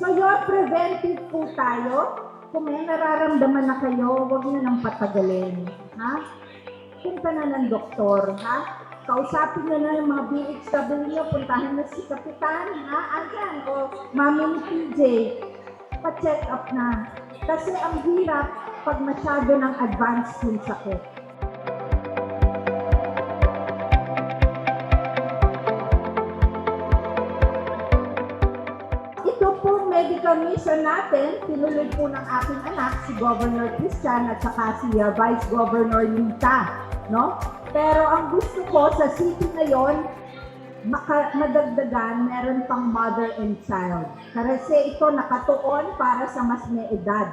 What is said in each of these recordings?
Your preventive po tayo. Kung may nararamdaman na kayo, huwag nyo nang patagalin. Ha? Punta na ng doktor, ha? Kausapin nyo na yung mga BHW, puntahan na si Kapitan, ha? Andyan, o Mami ni PJ. Pa-check up na. Kasi ang hirap pag masyado ng advanced yung sakit. Mission natin, tinuloy po ng aking anak, si Governor Christian at saka si uh, Vice Governor Lita. No? Pero ang gusto ko sa city ngayon, maka, madagdagan, meron pang mother and child. Kasi ito nakatuon para sa mas may edad.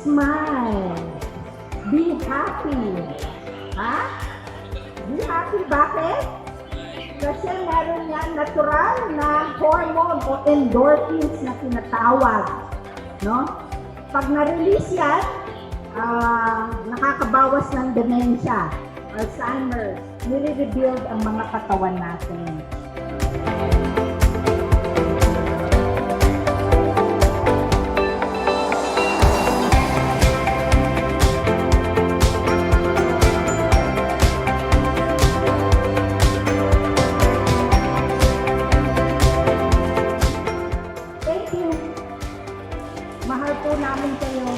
Smile. Be happy. Ha? Be happy. Bakit? Kasi meron yan natural na hormone o endorphins na tinatawag. No? Pag na-release yan, ah, nakakabawas ng dementia, Alzheimer's, nire-rebuild ang mga katawan natin. po namin kayo.